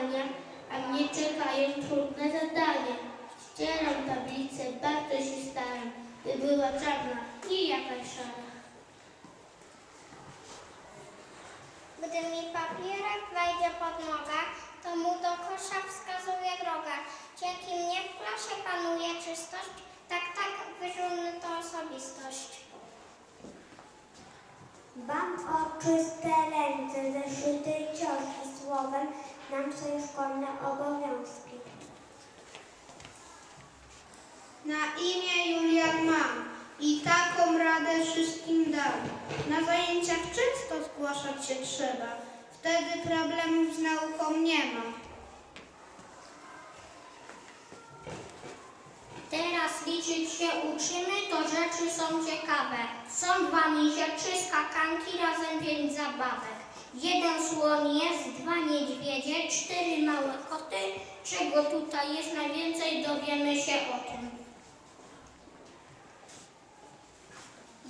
gania, a mnie czekają trudne zadania. Ścieram tablicę, bardzo się staram, by była czarna, nie jakaś szara. Gdy mi papierek wejdzie pod nogę, to mu do kosza wskazuje drogę. Dzięki mnie w klasie panuje czystość, tak, tak, wyżulny to osobistość. Dbam o czyste ręce, zeszyty książki słowem, nam swoje szkolne obowiązki. Na imię Julian mam i taką radę wszystkim dam. Na zajęciach często zgłaszać się trzeba, wtedy problemów z nauką nie ma. Teraz liczyć się uczymy, to rzeczy są ciekawe. Są dwa misie, trzy skakanki, razem pięć zabawek. Jeden słoń jest, dwa niedźwiedzie, cztery małe koty. Czego tutaj jest najwięcej, dowiemy się o tym.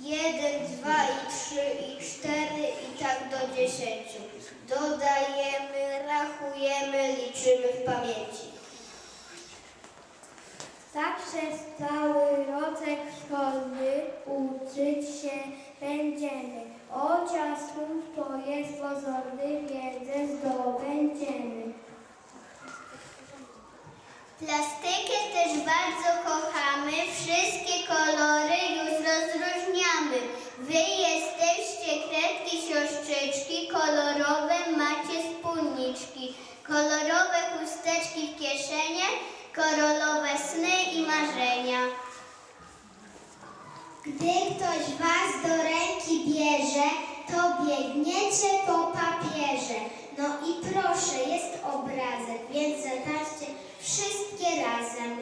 Jeden, dwa i trzy i cztery i tak do dziesięciu. Dodajemy, rachujemy, liczymy w pamięci. Tak przez cały roczek szkolny uczyć się będziemy. Chociaż słów to jest pozorny, wiedzę zdobędziemy. Plastykę też bardzo kochamy, wszystkie kolory już rozróżniamy. Wy jesteście kredki, siostrzyczki, kolorowe macie spódniczki, kolorowe chusteczki w kieszenie, kolorowe sny i marzenia. Gdy ktoś was do ręki bierze, to biegniecie po papierze. No i proszę, jest obrazek, więc zatańczcie wszystkie razem.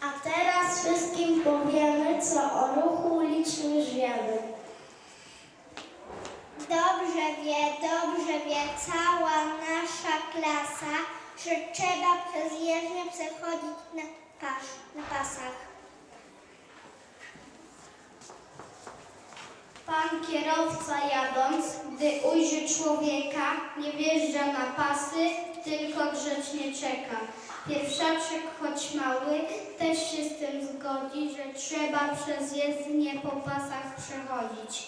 A teraz wszystkim powiemy, co o ruchu ulicznym żyjemy. Dobrze wie, dobrze wie cała nasza klasa, że trzeba przez jezdnię przechodzić na, pas na pasach. Pan kierowca jadąc, gdy ujrzy człowieka, nie wjeżdża na pasy, tylko grzecznie czeka. Pierwszaczek, choć mały, też się z tym zgodzi, że trzeba przez jezdnię po pasach przechodzić.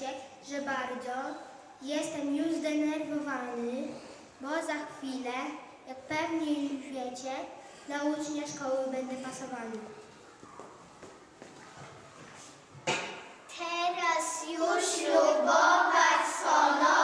wiecie, że bardzo jestem już zdenerwowany, bo za chwilę, jak pewnie już wiecie, na ucznia szkoły będę pasowany. Teraz już ślubować sono.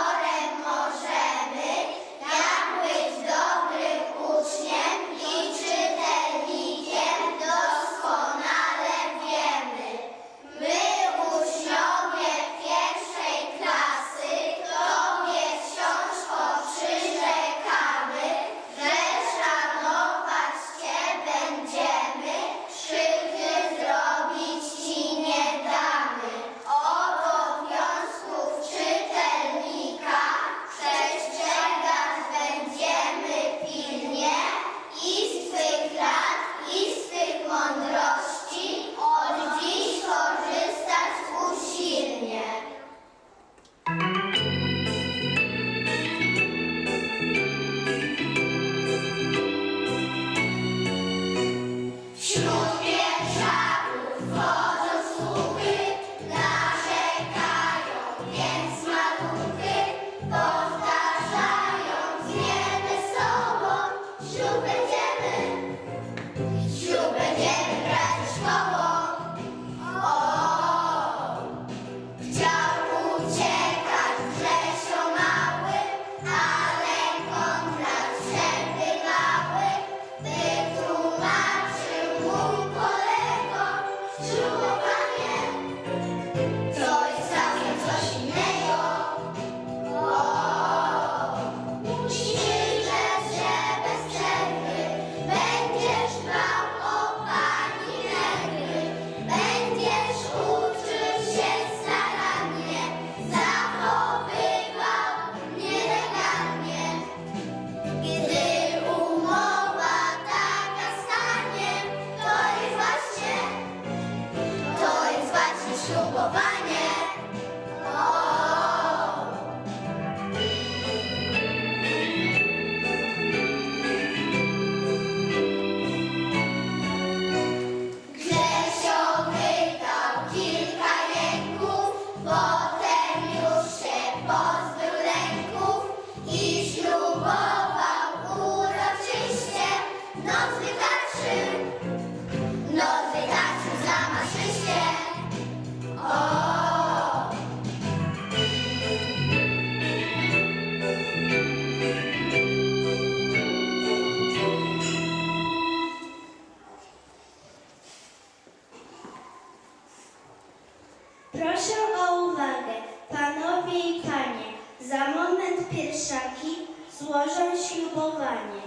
Pierwszaki złożą ślubowanie.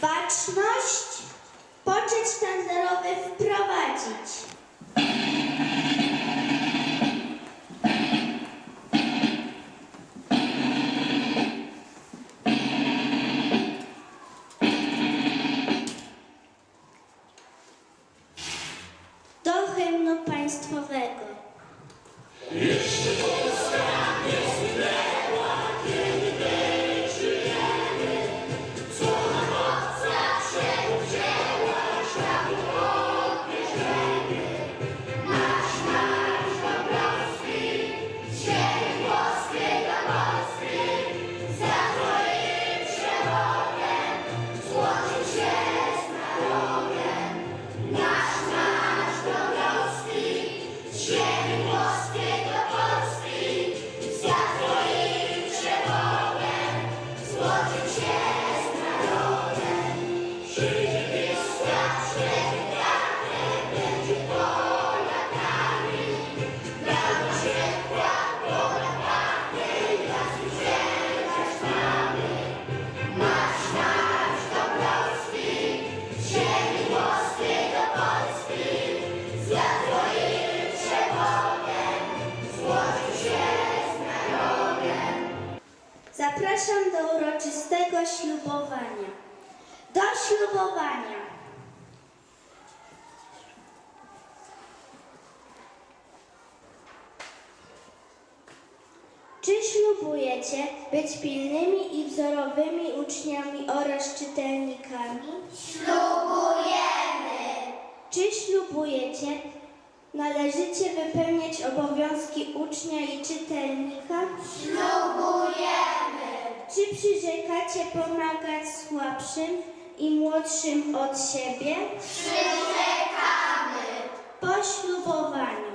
Baczność, poczet sztandarowy wprowadzić. Ślubujecie być pilnymi i wzorowymi uczniami oraz czytelnikami? Ślubujemy. Czy ślubujecie należycie wypełniać obowiązki ucznia i czytelnika? Ślubujemy. Czy przyrzekacie pomagać słabszym i młodszym od siebie? Przyrzekamy. Po ślubowaniu.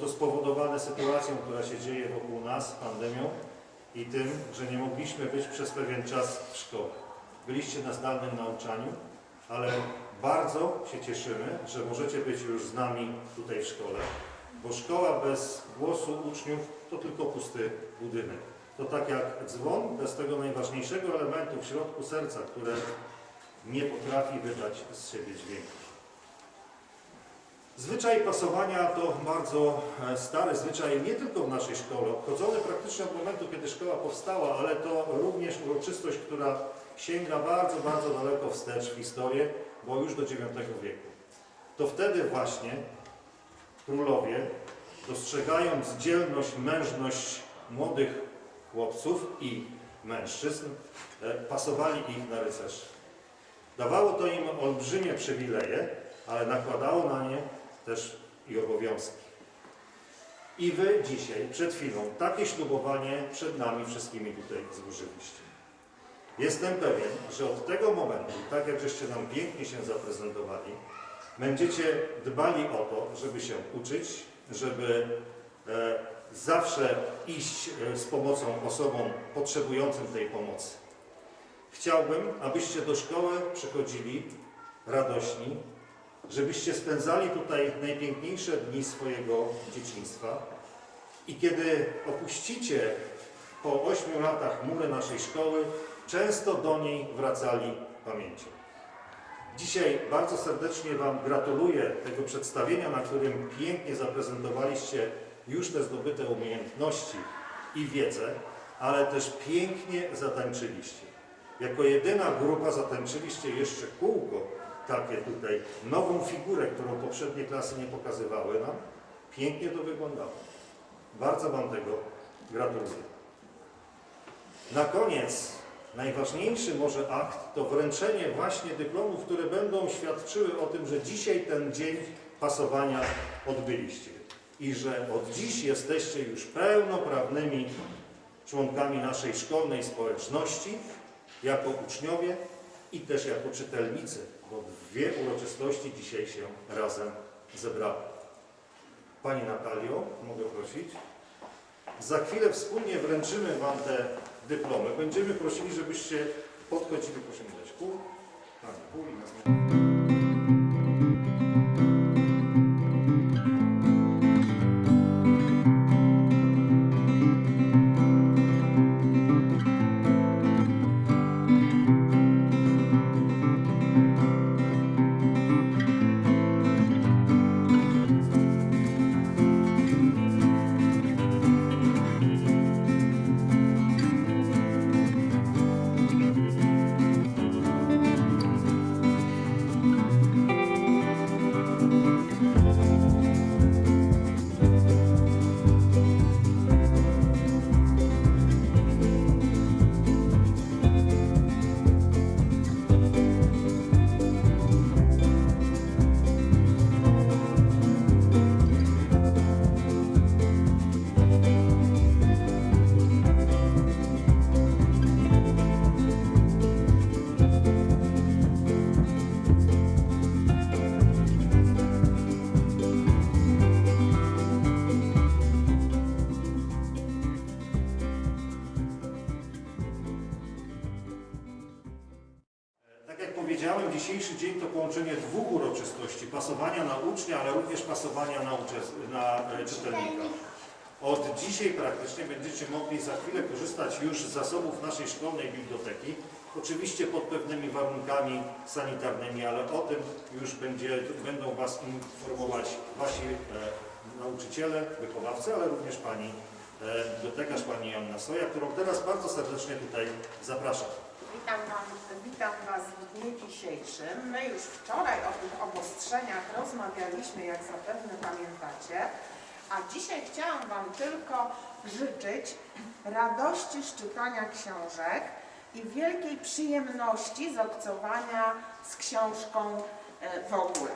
To spowodowane sytuacją, która się dzieje wokół nas, pandemią i tym, że nie mogliśmy być przez pewien czas w szkole. Byliście na zdalnym nauczaniu, ale bardzo się cieszymy, że możecie być już z nami tutaj w szkole, bo szkoła bez głosu uczniów to tylko pusty budynek. To tak jak dzwon bez tego najważniejszego elementu w środku serca, które nie potrafi wydać z siebie dźwięku. Zwyczaj pasowania to bardzo e, stary zwyczaj nie tylko w naszej szkole, obchodzony praktycznie od momentu, kiedy szkoła powstała, ale to również uroczystość, która sięga bardzo, bardzo daleko wstecz w historię, bo już do IX wieku. To wtedy właśnie królowie, dostrzegając dzielność, mężność młodych chłopców i mężczyzn, e, pasowali ich na rycerzy. Dawało to im olbrzymie przywileje, ale nakładało na nie też i obowiązki. I wy dzisiaj, przed chwilą, takie ślubowanie przed nami wszystkimi tutaj złożyliście. Jestem pewien, że od tego momentu, tak jak żeście nam pięknie się zaprezentowali, będziecie dbali o to, żeby się uczyć, żeby e, zawsze iść e, z pomocą osobom potrzebującym tej pomocy. Chciałbym, abyście do szkoły przychodzili radośni, żebyście spędzali tutaj najpiękniejsze dni swojego dzieciństwa i kiedy opuścicie po ośmiu latach mury naszej szkoły, często do niej wracali pamięcią. Dzisiaj bardzo serdecznie Wam gratuluję tego przedstawienia, na którym pięknie zaprezentowaliście już te zdobyte umiejętności i wiedzę, ale też pięknie zatańczyliście. Jako jedyna grupa zatańczyliście jeszcze kółko, takie tutaj, nową figurę, którą poprzednie klasy nie pokazywały nam. Pięknie to wyglądało. Bardzo Wam tego gratuluję. Na koniec najważniejszy może akt to wręczenie właśnie dyplomów, które będą świadczyły o tym, że dzisiaj ten dzień pasowania odbyliście i że od dziś jesteście już pełnoprawnymi członkami naszej szkolnej społeczności, jako uczniowie i też jako czytelnicy, dwie uroczystości dzisiaj się razem zebrały. Pani Natalio, mogę prosić? Za chwilę wspólnie wręczymy Wam te dyplomy. Będziemy prosili, żebyście podchodzili, proszę mi dać pół. Pani pół i również pasowania na, na e, czytelnika. Od dzisiaj praktycznie będziecie mogli za chwilę korzystać już z zasobów naszej szkolnej biblioteki. Oczywiście pod pewnymi warunkami sanitarnymi, ale o tym już będzie, będą Was informować Wasi e, nauczyciele, wychowawcy, ale również Pani e, bibliotekarz, Pani Joanna Soja, którą teraz bardzo serdecznie tutaj zapraszam. Witam, wam, witam Was w dniu dzisiejszym. My już wczoraj o tych obostrzeniach rozmawialiśmy, jak zapewne pamiętacie. A dzisiaj chciałam Wam tylko życzyć radości z czytania książek i wielkiej przyjemności z obcowania z książką e, w ogóle.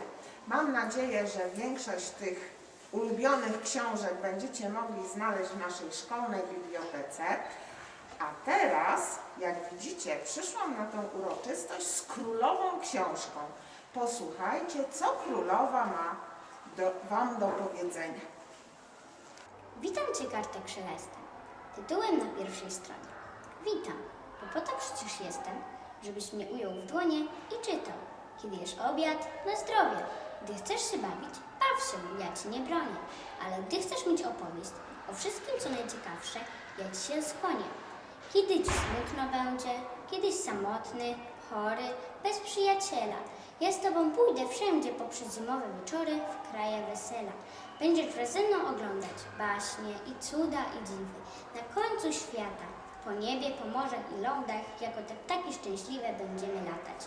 Mam nadzieję, że większość tych ulubionych książek będziecie mogli znaleźć w naszej szkolnej bibliotece. A teraz, jak widzicie, przyszłam na tą uroczystość z królową książką. Posłuchajcie, co królowa ma do, Wam do powiedzenia. Witam Cię, kartek szelestem. Tytułem na pierwszej stronie. Witam, bo po to przecież jestem, żebyś mnie ujął w dłonie i czytał. Kiedy jesz obiad, na zdrowie. Gdy chcesz się bawić, baw się, ja Ci nie bronię. Ale gdy chcesz mieć opowieść o wszystkim, co najciekawsze, ja Ci się skłonię. Kiedy Ci smutno będzie, kiedyś samotny, chory, bez przyjaciela. Ja z Tobą pójdę wszędzie poprzez zimowe wieczory w kraje wesela. Będziesz wraz ze mną oglądać baśnie i cuda i dziwy. Na końcu świata, po niebie, po morzach i lądach, jako te ptaki szczęśliwe będziemy latać.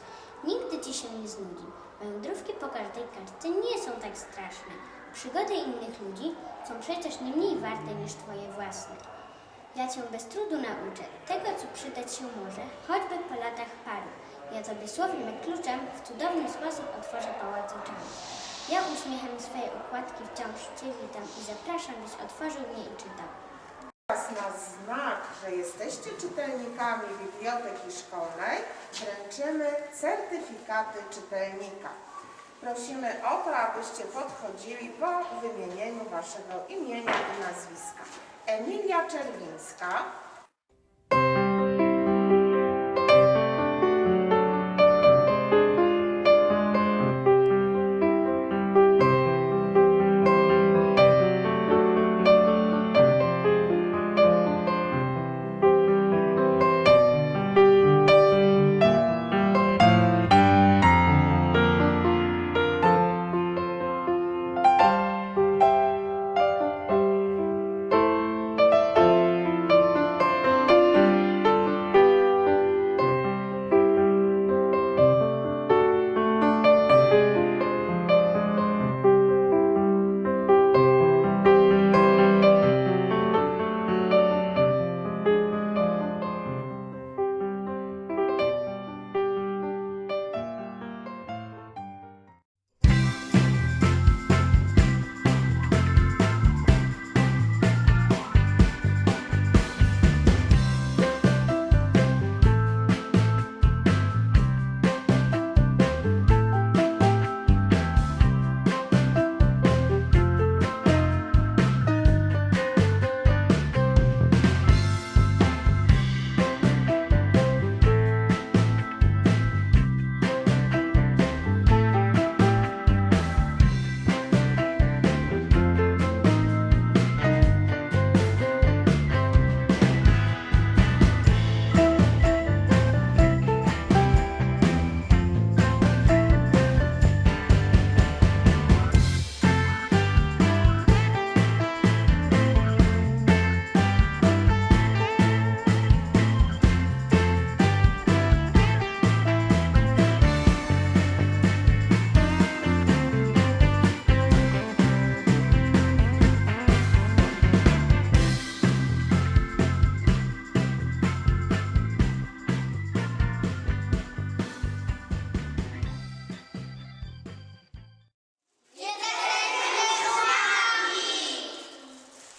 Nigdy Ci się nie znudzi. Wędrówki po każdej kartce nie są tak straszne. Przygody innych ludzi są przecież nie mniej warte niż Twoje własne. Ja Cię bez trudu nauczę tego, co przydać się może, choćby po latach paru. Ja Tobie jak kluczem w cudowny sposób otworzę pałac oczami. Ja uśmiechem swej okładki wciąż Cię witam i zapraszam, byś otworzył mnie i czytał. Teraz na znak, że jesteście czytelnikami biblioteki szkolnej, wręczymy certyfikaty czytelnika. Prosimy o to, abyście podchodzili po wymienieniu waszego imienia i nazwiska. Emilia Czerwińska,